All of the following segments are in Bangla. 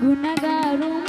ગુનગારું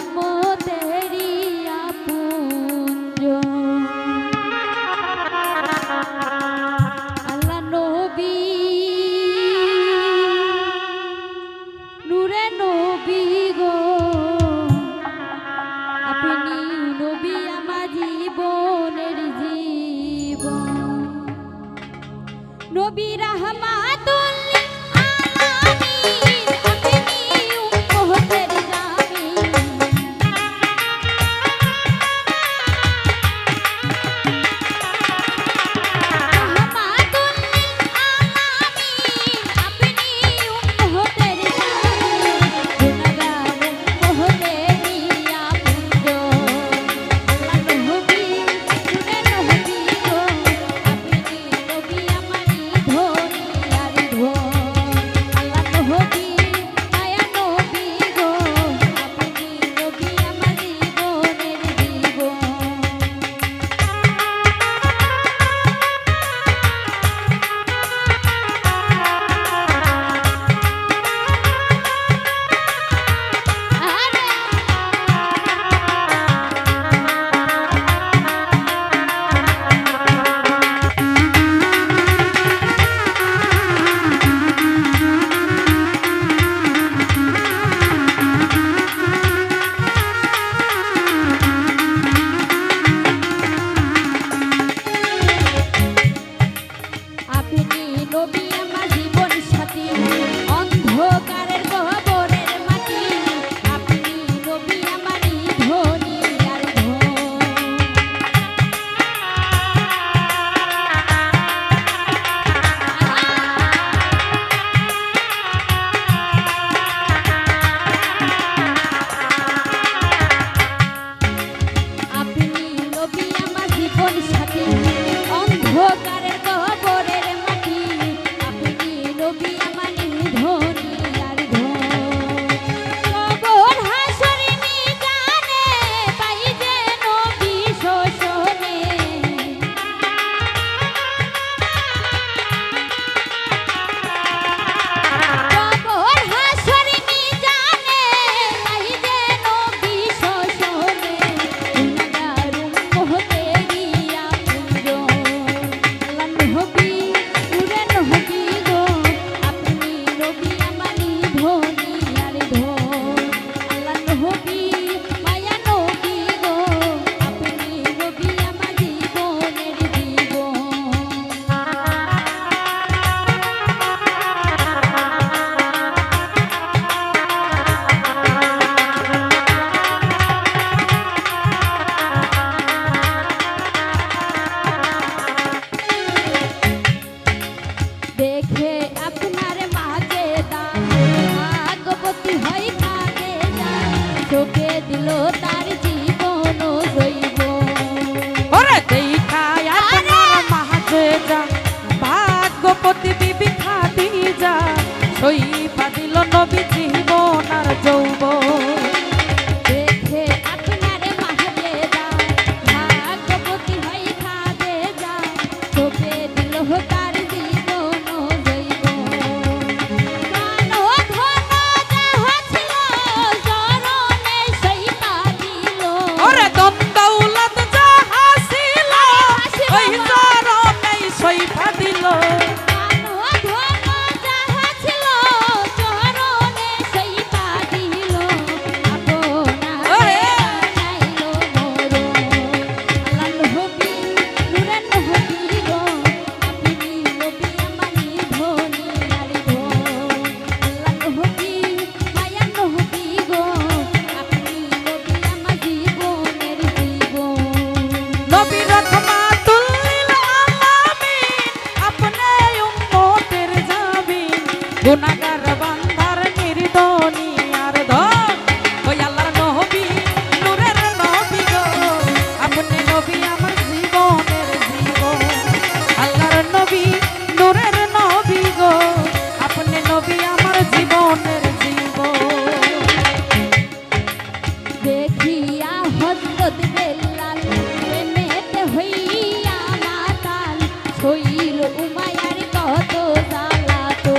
হইল উমায়ার কত জ্বালা তো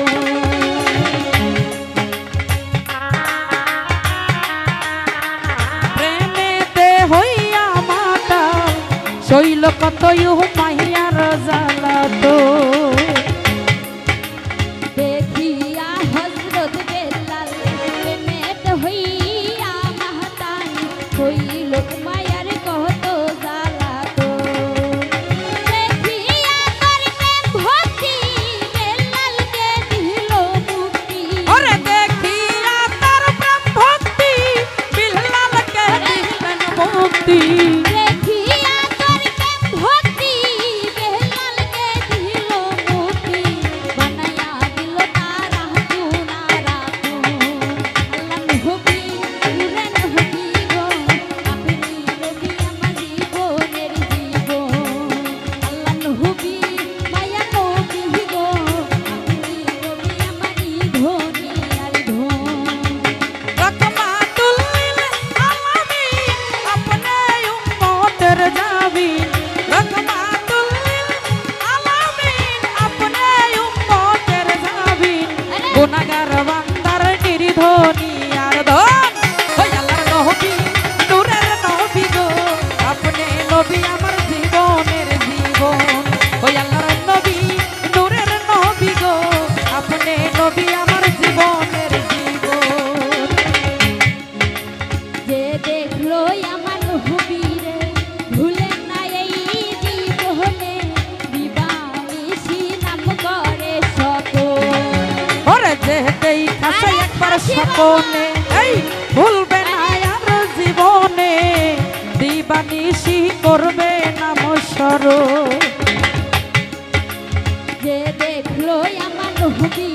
প্রেমেতে হইয়া মাতা শৈল কত উমায়ার জ্বালা তো সকলে এই ভুলবে না আর জীবনে দিবানিশি করবে নাম স্মরণ যে দেখল আমার নবীরে